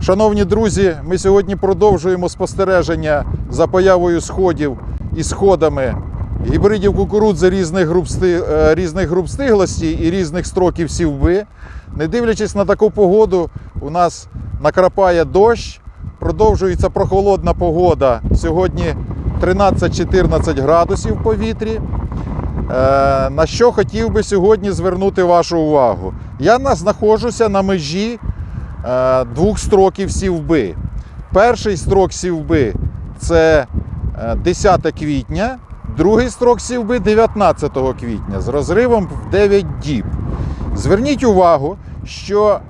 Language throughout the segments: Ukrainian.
Шановні друзі, ми сьогодні продовжуємо спостереження за появою сходів і сходами гібридів кукурудзи різних груп, е, різних груп стиглості і різних строків сівби. Не дивлячись на таку погоду, у нас накрапає дощ, продовжується прохолодна погода. Сьогодні 13-14 градусів в повітрі. Е, На що хотів би сьогодні звернути вашу увагу? Я знаходжуся на межі е, двох строків сівби. Перший строк сівби це е, 10 квітня, другий строк сівби 19 квітня з розривом в 9 діб. Зверніть увагу, що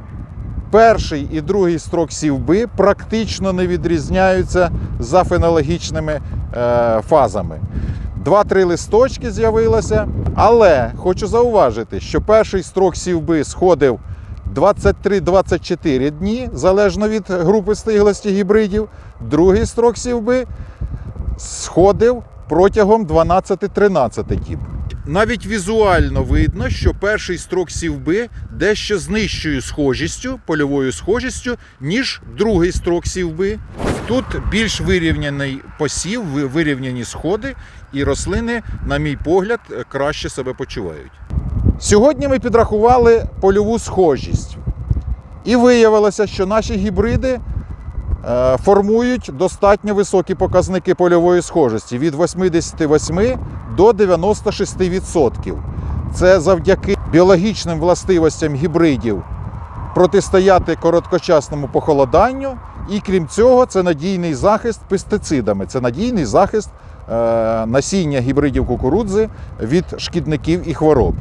перший і другий строк сівби практично не відрізняються за фенологічними е, фазами. Два-три листочки з'явилося, але хочу зауважити, що перший строк сівби сходив 23-24 дні, залежно від групи стиглості гібридів. Другий строк сівби сходив протягом 12-13 діб. Навіть візуально видно, що перший строк сівби дещо з нижчою схожістю, польовою схожістю, ніж другий строк сівби. Тут більш вирівняний посів, вирівняні сходи, і рослини, на мій погляд, краще себе почувають. Сьогодні ми підрахували польову схожість. І виявилося, що наші гібриди е, формують достатньо високі показники польової схожості від 88 до 96%. Це завдяки біологічним властивостям гібридів протистояти короткочасному похолоданню. І крім цього, це надійний захист пестицидами, це надійний захист е, насіння гібридів кукурудзи від шкідників і хвороб.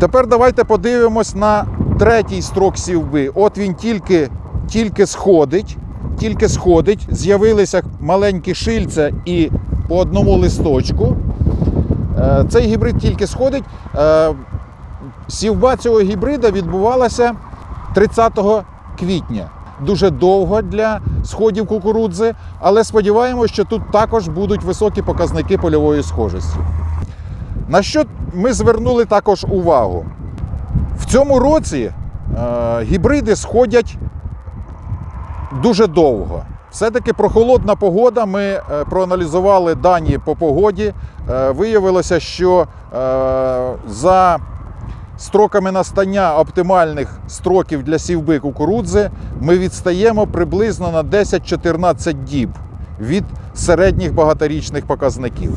Тепер давайте подивимось на третій строк сівби. От він тільки, тільки сходить, тільки сходить, з'явилися маленькі шильця і по одному листочку. Е, Цей гібрид тільки сходить. Е, Сівба цього гібрида відбувалася 30 квітня. Дуже довго для сходів кукурудзи, але сподіваємося, що тут також будуть високі показники польової схожості. На що ми звернули також увагу? В цьому році е, гібриди сходять дуже довго. Все-таки прохолодна погода. Ми е, проаналізували дані по погоді. Е, виявилося, що за строками настання оптимальних строків для сівби кукурудзи ми відстаємо приблизно на 10-14 діб від середніх багаторічних показників.